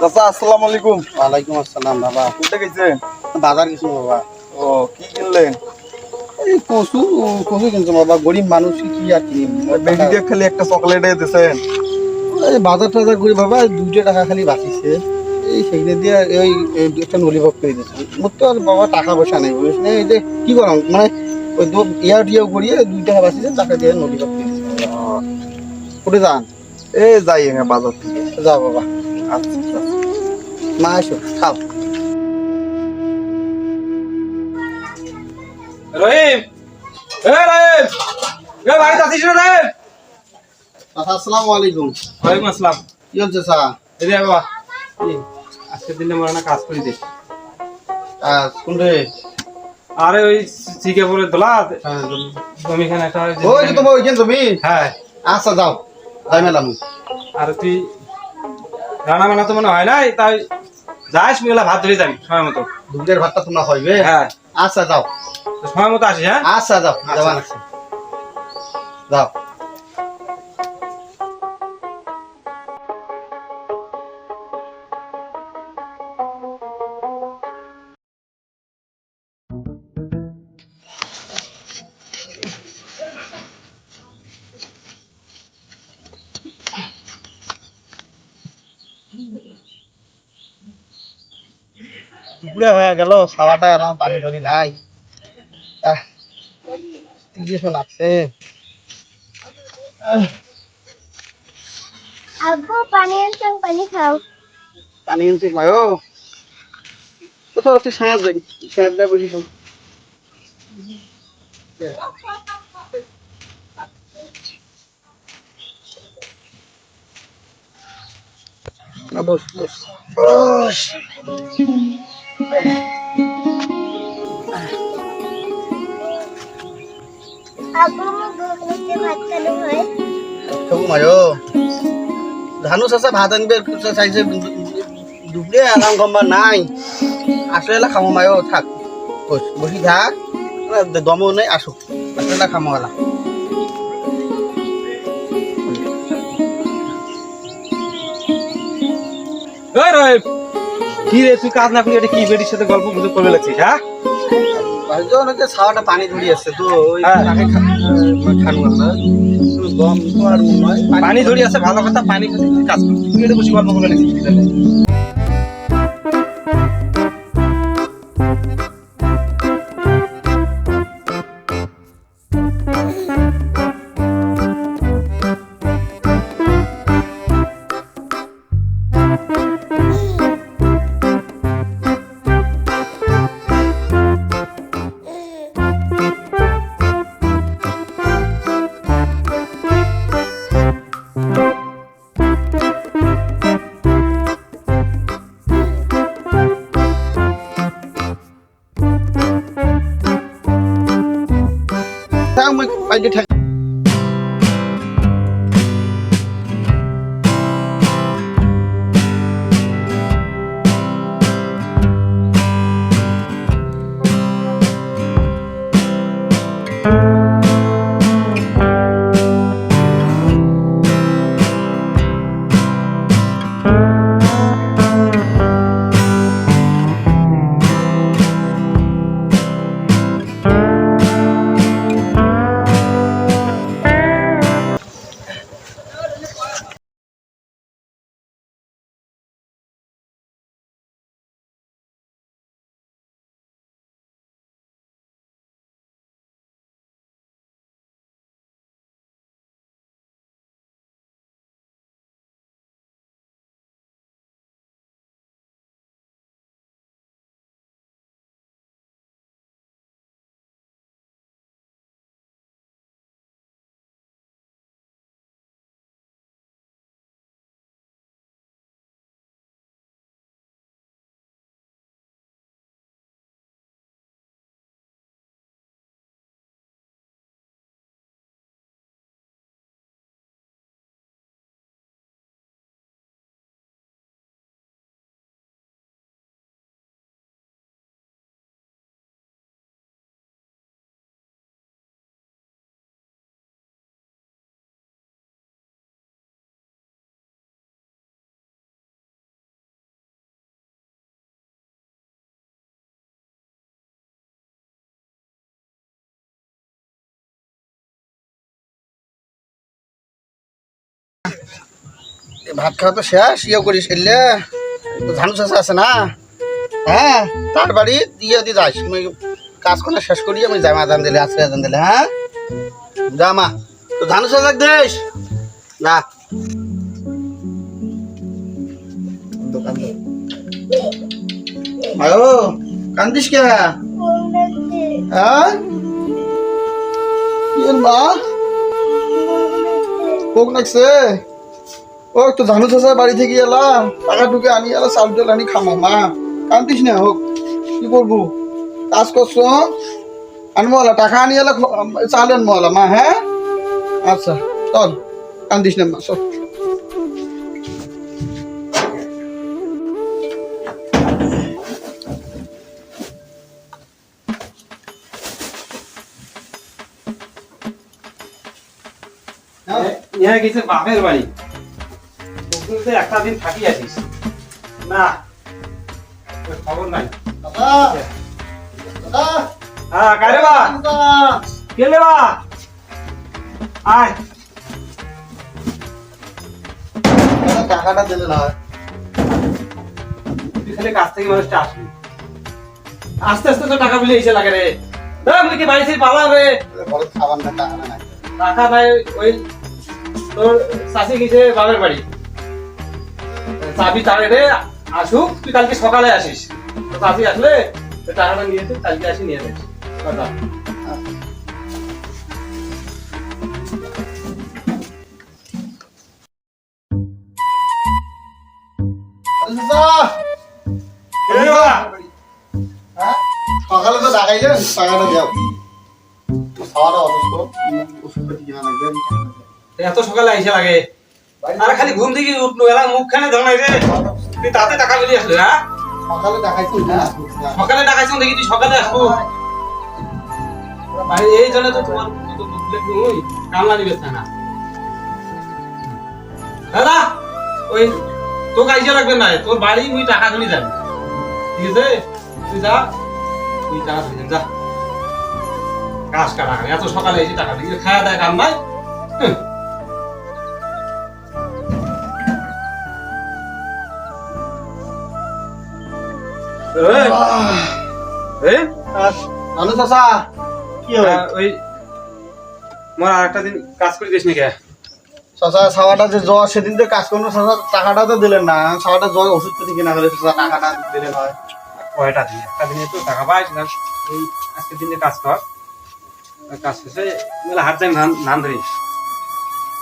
চাচা আসসালামু আলাইকুম। ওয়ালাইকুম আসসালাম বাবা। কোথায় গেছেন বাজার কিছু বাবা। ও কি কিনলেন এই কচু কচু কিনছো বাবা। গরিব মানুষ কি আর কিনবো? বেশি দিয়ে খালি একটা চকলেট দিয়েছেন এই বাজার টাজার করি বাবা দুইটা টাকা খালি বাঁচিছে। এই সেইটা দিয়ে ওই একটা নলিভোগ করে দিয়েছে মোর তো আর বাবা টাকা পয়সা নেই বুঝিস না? এই যে কি করাম? মানে ওই দু ইয়ার টিয়াও করিয়ে দুই টাকা বাঁচিছে টাকা দিয়ে নলিভোগ করে দিয়েছে কোথায় যান? এই যাই বাজার থেকে। যাও বাবা। মা এসো খাও। রহিম এ রহিম এ বাড়িতে আছিস রহিম? আসসালামু আলাইকুম। ওয়ালাইকুম আসসালাম। কি হচ্ছে চা এই রে বাবা কি? দিনে না কাজ করে দে। আহ, কোন রে আরে ওই চিকে পরে দোলা হ্যাঁ, জমিখানে একটা ওই যে- ওই যে তোমার ওইখানে তুমি হ্যাঁ। আচ্ছা যাও। যাই মেলাম আর তুই রান্না বান্না তো মনে হয় নাই তাই যাস মিলা ভাত ধরে যাবি সময় মতো। দুধের ভাতটা তোমরা হইবে হ্যাঁ। আচ্ছা যাও। সময় মতো আসিস হ্যাঁ? আচ্ছা যাও লাগছে যাও। দুপুরে হয়ে গেল খাওয়াটা এলাম পানি টানি নাই। তিরিশও লাগছে আব্বু পানি আনছেন পানি খাও। পানি আনছি মায়ো কোথাও একটু সাঁত যাই সাঁতটা বসি খাও না, বস। খাব মায়ো। ধানু চাচা ভাত আনবে চাইছে দুপুরে আনাম গম্বা নাই। আসলে খামো মায়ো, থাক। বস থাক। দমও নেই আসুক আসলে খামো এলা। ওই রহিম কি রে তুই কাজ না করলি এটা কি বেডির সাথে গল্প গুজব করবে লাগছিস হ্যাঁ? ভাইজন যে ছাওয়াটা পানি ধরি আছে তো ওই হ্যাঁ। গম তো আর পানি ধরি আছে ভালো কথা পানি কাজ তুই এটা বসে গল্প করে লাগছিস ভাত খাওয়া তো শেষ ইয়ে করিস, এলে ধানু চাষা আছে না? হ্যাঁ তার বাড়ি দিয়ে দিয়ে যাস। কাজ করে শেষ করি, আমি জামা দান দিলে আজকে দান দিলে হ্যাঁ? জামা তো ধানু চাষা দেশ। না। দোকান আয়ো কান্দিস কে? কোন হ্যাঁ মা? নাকছে ও, তো ধানু চাষা বাড়ি থেকে এলাম। টাকা টুকে আনি এলা চাল টাল আনি খামো। মা, কান্দিস না, হোক। কি করব? কাজ করছ? আনব এলা টাকা আনি এলা চাল আনব এলা মা হ্যাঁ? আচ্ছা চল। কান্দিস না, মা, চল। ইহা গেছে বাপের বাড়ি। বকুলতে একটা দিন থাকি আছিস। না খবর নাই। দাদা দাদা। হ্যাঁ কারে বা? দাদা। বা? আয়। টাকাটা দিলে না তুই খালি কাছ থেকে মানুষটা আসবি। আস্তে আস্তে তো টাকা এসে লাগে রে। দাম কি বাড়ি থেকে পালা রে? খাবার না টাকা না টাকা নাই ওই তোর চাষি গেছে বাপের বাড়ি। চাবি তারে রে আসুক তুই কালকে সকালে আসিস। চাষি আসলে টাকাটা নিয়ে তুই কালকে আসি নিয়ে যাস কথা হ্যাঁ? সকালে তো ডাকাইলেন টাকাটা দাও। খাওয়াটা অসুস্থ। লাগবে। এত সকালে আইসে লাগে। আর খালি ঘুম থেকে উঠল এলা মুখখানে ধরাই রে তুই তাতে টাকা বিলি আসলে হ্যাঁ? সকালে ডাকাইছি না সকালে টাকাইছ দেখি তুই সকালে আসব। ভাই এই জন্য তো তোমার কত কামলা নিবে না। দাদা ওই তোকে আইসা লাগবে না তোর বাড়ি মুই টাকা ধরে যাবি ঠিক আছে? তুই যা তুই টাকা ধরে যা। কাজ কাটা এত সকালে এসে টাকা দিয়ে খাওয়া দায় কাম নাই ওই মোর আর একটা দিন কাজ করে দিস নাকি? চাষা সাওয়াটা যে জ্বর সেদিন যে কাজ করল চাষা টাকাটা তো দিলেন না। সাওয়াটা জ্বর ওষুধপাতি কিনা হলে টাকাটা দিলেন হয়। কয়টা দিন? একটা দিনে তো টাকা পাইস না এই আজকের দিনে কাজ কর। কাজ শেষে মেলা হাট টাইম ধান ধান ধরিস।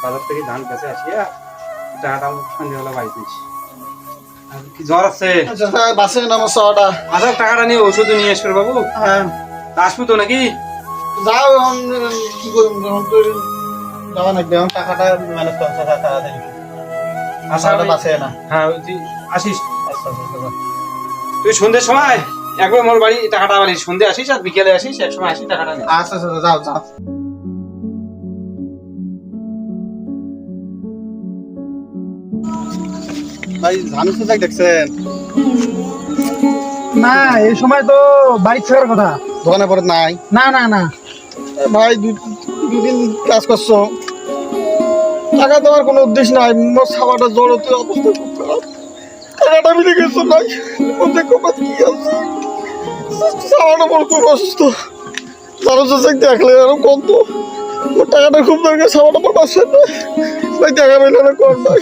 বাজার থেকে ধান বেঁচে আসিয়া টাকাটা সন্ধ্যেবেলা বাড়ি কি জ্বর আছে? বাসে না আমার আচ্ছা টাকাটা নিয়ে ওষুধ নিয়ে আসবে বাবু। হ্যাঁ। আসব তো নাকি? যাও এখন কি করব? এখন তো যাওয়া লাগবে এখন টাকাটা ম্যানেজ চাষা আচ্ছা বাসে না হ্যাঁ তুই আসিস। আচ্ছা আচ্ছা। তুই সন্ধ্যের সময় একবার মোর বাড়ি টাকাটা আবার সন্ধ্যে আসিস আর বিকেলে আসিস এক সময় আসিস টাকাটা আচ্ছা আচ্ছা যাও যাও। ভাই ধান সুজাক দেখছেন? না এই সময় তো বাইক ছাড়ার কথা। দোকানে পরে নাই? না না না। ভাই দুদিন কাজ করছ। টাকা দেওয়ার কোনো উদ্দেশ্য নাই। মোর খাবারটা জড়তে অবস্থা খুব খারাপ। টাকাটা মিলে গেছে ভাই। মধ্যে কপাত কি আছে? বড় খুব অসুস্থ। জানো সুজাক দেখলে আরও কত। ওর টাকাটা খুব দরকার খাবারটা আমার বাসায় না ভাই টাকা পেলে না কর ভাই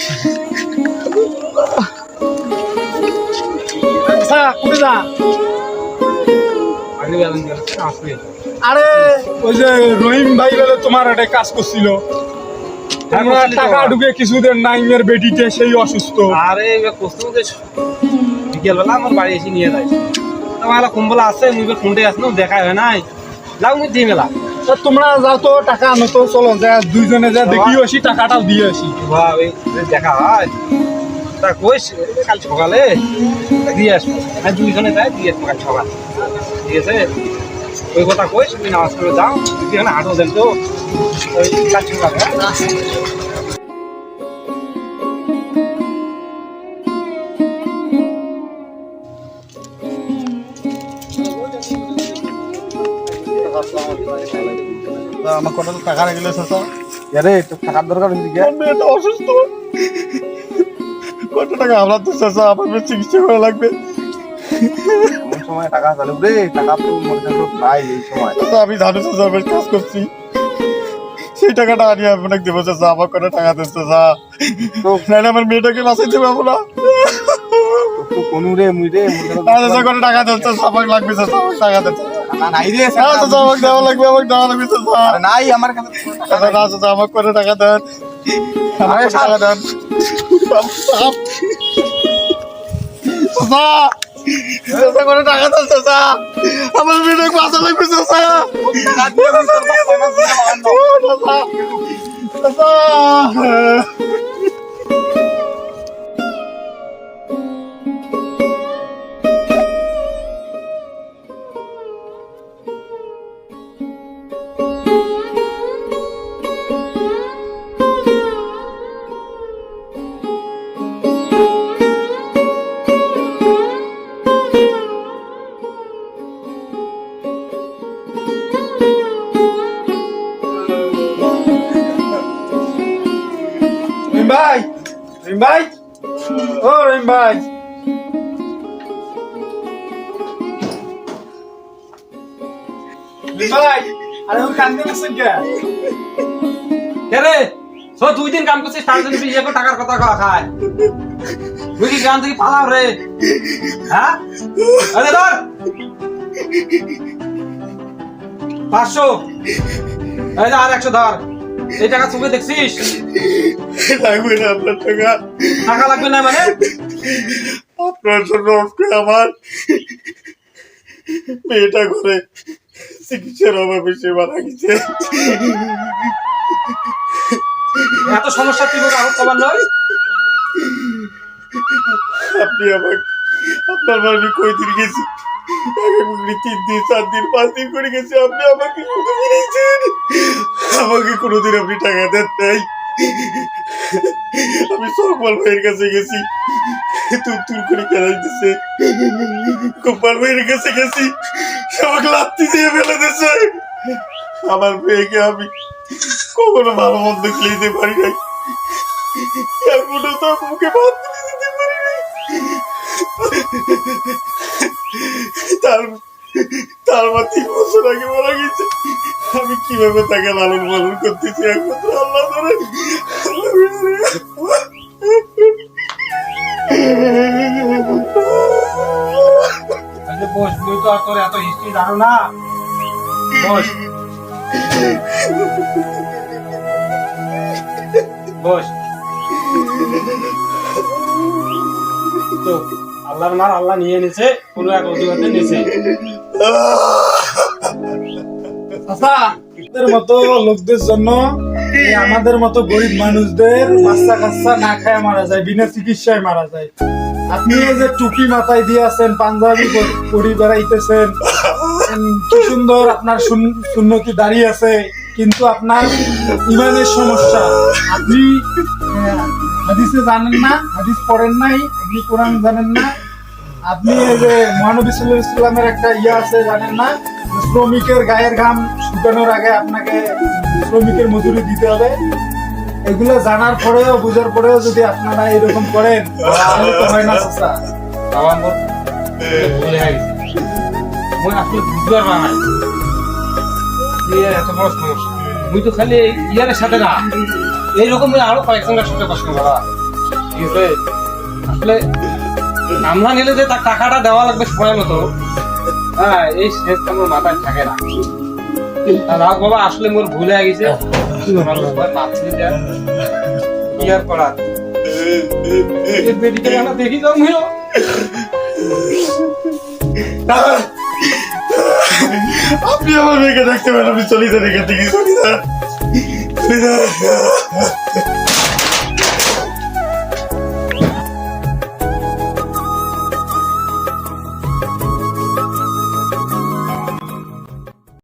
আরে ওই যে রহিম ভাই বলে তোমার একটা কাজ করছিল। হ্যাঁ, তোমরা। টাকা ঢুকে কিছুদের নাইমের বেটিতে সেই অসুস্থ। আরে বিকেলবেলা আমার বাড়ি এসে নিয়ে যায়। কুম্বলা আছে মুই ফোনটে আসলো দেখা হয় নাই। যাও মেলা। তোমরা যাও তো টাকা আনো তো চলো যা দুইজনে যা দেখি আসি টাকাটাও দিয়ে আসি। দেখা হয়। তা কইস কাল সকালে দিয়ে আসব। আর দুইজনে যায় দিয়ে আসব কাল সকালে। ঠিক আছে? ওই কথা কইস তুমি নামাজ করে যাও। তুই এখানে হাঁটো দেন তো। ওই কাল সকালে হ্যাঁ? আমার কত টাকা আরে তোর টাকার দরকার হয়েছে অসুস্থ। কত টাকা আমরা তো চাচা আমার চিকিৎসা করা লাগবে? সময় টাকা চালু রে টাকা তো নাই এই সময়। চাচা আমি ঝাড়ু চাচা কাজ করছি। সেই টাকাটা আনিয়ে আপনাকে দেবো চাচা আমার কোনো টাকা দেন চাচা। নাহলে আমার মেয়েটাকে বাঁচাইতে পারব না। তো রে মুই রে মুই তো না চাচা কোনো টাকা দেন চাচা লাগবে চাচা টাকা দেন। নাই রে না চাচা আমাকে দেওয়া লাগবে আমাকে দেওয়া লাগবে চাচা। নাই আমার কাছে চাচা না চাচা আমাকে কোনো টাকা দেন। আমাকে টাকা দেন চাচা চাচা কোনো টাকা দেন চাচা। আমার বাঁচা লাগবে চাচা। চাচা চাচা। ভাই আরে ও কান্দে রে? সো দুই দিন কাম করছিস তার জন্য বিয়ে করে টাকার কথা কওয়া খায়। তুই কি গ্রাম থেকে পালাও রে? হ্যাঁ? আরে ধর! পাঁচশো। এই আর একশো ধর। এই টাকা চোখে দেখছিস? লাগবে না আপনার টাকা। টাকা লাগবে না মানে? আপনার জন্য আমার মেয়েটা করে চিকিৎসার অভাবে সে মারা গেছে এত সমস্যা তুই আহত কবার নয়? আপনি আমাকে আপনার বাড়ি কই দিন গেছি? তিন দিন চার দিন পাঁচ দিন করে গেছি আপনি আমাকে শুধু ফিরেছেন আমাকে কোনোদিন আপনি টাকা দেন নাই। আমি সকল ভাইয়ের কাছে গেছি। করে গেছি দিয়ে ফেলে আমার আমি কখনো ভালো মন্দ পারি নাই। মুখে তার তার মা তিন বছর আগে মারা গেছে। আমি কীভাবে তাকে লালন পালন করতেছি একমাত্র আল্লাহ ধরে। বস না। আল্লাহ নিয়ে নিছে কোনো এক অজুহাতে নিছে আচ্ছা মতো লোকদের জন্য আমাদের মতো গরিব মানুষদের বাচ্চা কাচ্চা না খায় মারা যায়, বিনা চিকিৎসায় মারা যায়। আপনি এই যে টুপি মাথায় দিয়ে আছেন, পাঞ্জাবি পর- বেড়াইতেছেন, কি সুন্দর আপনার সুন- কি দাঁড়িয়ে আছে, কিন্তু আপনার ইমানের সমস্যা। আপনি হাদিসে জানেন না, হাদিস পড়েন নাই, আপনি কোরআন জানেন না আপনি এই যে মহানবী সাল্লামের একটা ইয়ে আছে, জানেন না? শ্রমিকের গায়ের ঘাম শুকানোর আগে আপনাকে শ্রমিকের মজুরি দিতে হবে। এগুলো জানার পরেও, বুঝার পরেও যদি আপনারা এরকম করেন, তাহলে তো হয় না বুঝবার না। তো খালি সাথে এইরকম আরও কয়েকজনের সাথে কষ্ট করা ঠিক আছে? আসলে আমরা নিলে যে তার টাকাটা দেওয়া লাগবে সময় মতো হ্যাঁ এই শেষ আমার মাথায় থাকে না। রাগ বাবা, আসলে মোর ভুলে গেছে। কি আর করার? আপনি আমার মেয়েকে দেখতে পারেন আমি চলি যান এখান থেকে